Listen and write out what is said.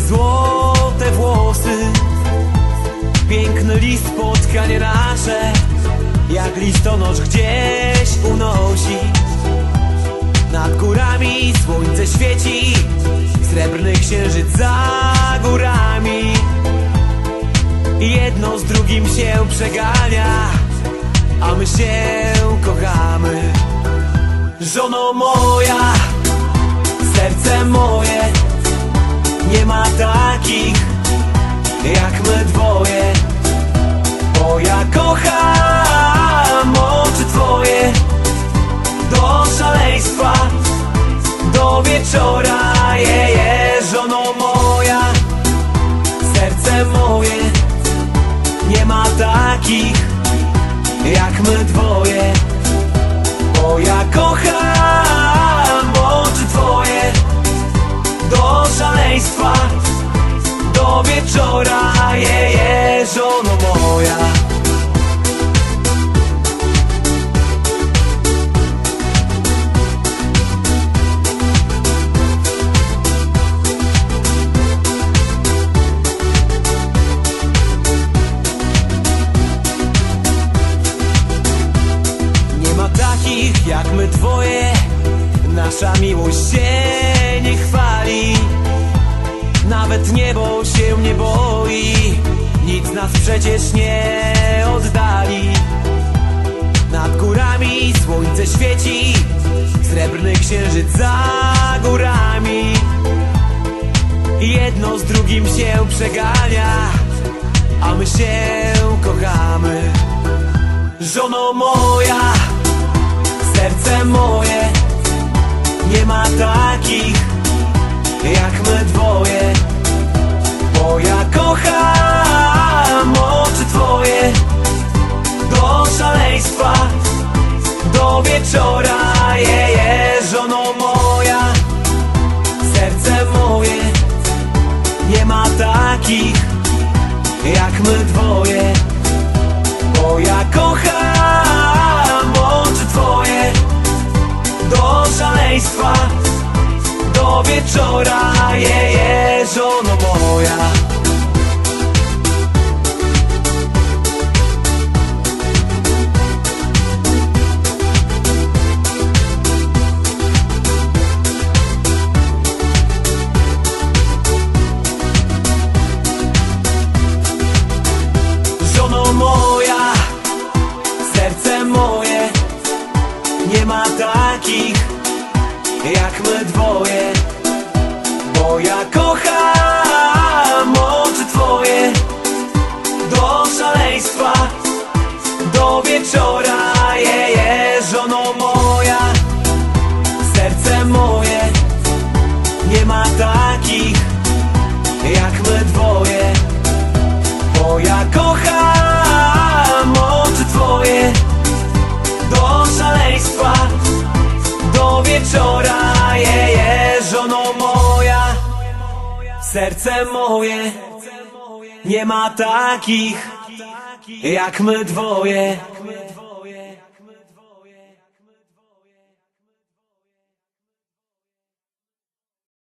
Złote włosy. Piękny list spotkanie nasze Jak listonosz gdzieś unosi. Nad górami słońce świeci Srebrny księżyc za górami. Jedno z drugim się przegania A my się kochamy. Żono moja Serce moje nie ma takich Jak my dwoje Bo ja kocham oczy twoje. Do szaleństwa Do wieczora je, je, żono moja. Serce moje Nie ma takich Jak my dwoje wieczora je, je, żono moja. Nie ma takich jak my dwoje. Nasza miłość się nie chwali Nawet niebo się nie boi Nic nas przecież nie oddali. Nad górami słońce świeci Srebrny księżyc za górami. Jedno z drugim się przegania A my się kochamy. Żono moja, serce moje my dwoje bo ja kocham oczy twoje. Do szaleństwa Do wieczora takich jak my dwoje. Bo ja kocham oczy twoje. Do szaleństwa, do wieczora. Je, je, żono moja Serce moje. Nie ma takich jak my dwoje moja Serce moje. Nie ma takich Jak my dwoje